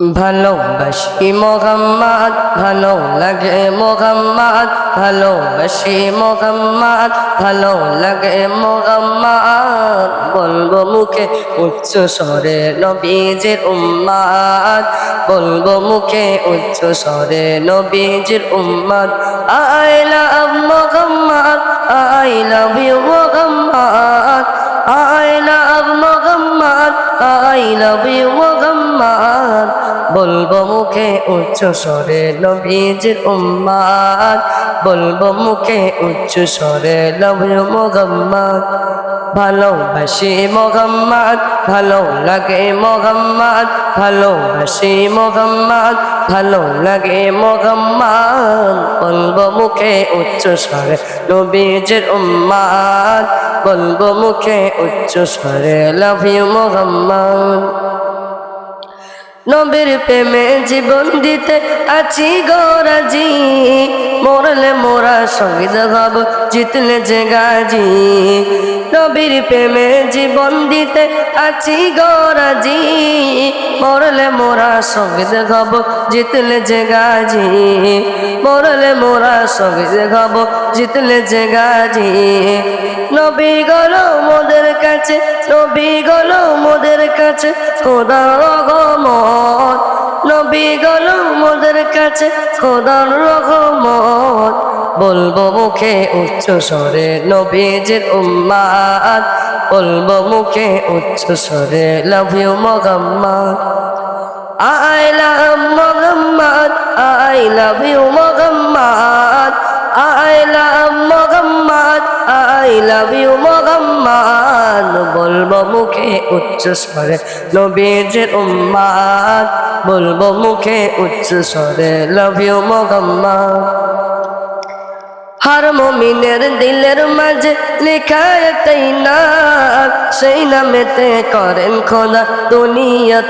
ভালোবাসি মোহাম্মদ, ভালো লাগে মোহাম্মদ, ভালোবাসি মোহাম্মদ, ভালো লাগে মোহাম্মদ। বলব মুখে উচ্চ স্বরে নবীজের উম্মাদ, বলব মুখে উচ্চ স্বরে নবীজের উম্মাদ। I love Muhammad, I love you বলব মুখে উচ্চ স্বরে নবীজির উম্মাদ। বলব মুখে উচ্চ স্বরে লভ ইউ মোহাম্মদ। ভালোবাসি মোহাম্মদ, ভালো লাগে মোহাম্মদ। ভালোবাসি মোহাম্মদ, ভালো লাগে মোহাম্মদ। বলব মুখে উচ্চ স্বরে নবীজির উম্মাদ। বলব মুখে উচ্চ স্বরে লাভ ইউ মোহাম্মদ। নবীর প্রেমে জীবন দিতে আছি গোরাজি মরলে মোরা শহীদ হব, জিতলে যে গাজি। নবীর প্রেমে জীবন দিতে আছি গরাজি মরলে মোরা শহীদ হব জিতলে যে গাজি। মরলে মোরা শহীদ হব জিতলে যে গাজি। নবী গলো মোদের কাছে, নবী গলো মোদের কাছে, খোদার রহমত। নবী গলো মোদের কাছে, খোদার রহমত। বলব মুখে উচ্চ স্বরে নবীজির উম্মাদ। বলব মুখে উচ্চ স্বরে love you Muhammad I love Muhammad I love you Muhammad I love Muhammad I love you Muhammad বলব মুখে উচ্চ স্বরে, নবীজির উম্মাদ। বলব মুখে উচ্চ স্বরে লাভ ইউ মোহাম্মদ হার মমিনের দিলের মাঝে লেখা একটাই নাম সেই নামেতে করেন খোদা দুনিয়া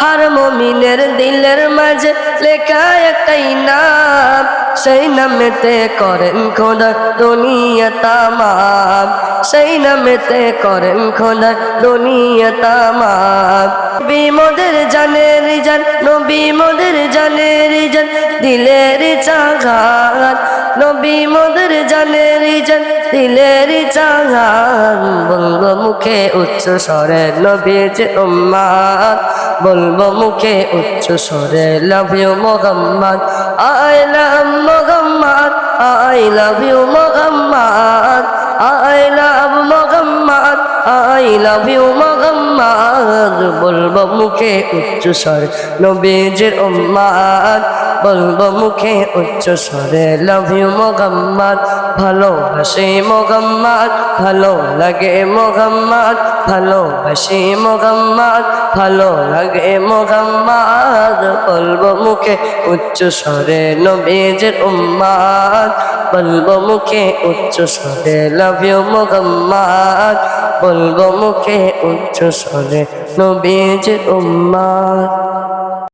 হার মমিনের দিলের মাঝে লেখা একটাই নাম সেই নামেতে করেন খোদা দুনিয়া তামাম সেই নামেতে করেন খোদা দুনিয়া তামাম বিমদের জানের জান, নবী মোদের জানের জান, দিলের চাঘাত নবী মোদের জানের জান, দিলের চাহান বলব মুখে উচ্চ স্বরে নবী উম্মাদ। বলব মুখে উচ্চ স্বরে love you Muhammad. I love Muhammad, I love you Muhammad I love you Muhammad বলব মুখে উচ্চ স্বরে। নবীজির উম্মাদ। বলব মুখে উচ্চ স্বরে। লাভ ইউ মোহাম্মদ ভালোবাসি মোহাম্মদ ভালো লাগে মোহাম্মদ ভালোবাসি মোহাম্মদ ভালো লাগে মোহাম্মদ বলব মুখে উচ্চ স্বরে। নবীজির উম্মাদ। বলব মুখে উচ্চ স্বরে। লাভ ইউ মোহাম্মদ বলব মুখে উচ্চ স্বরে নবীজ উম্মাদ।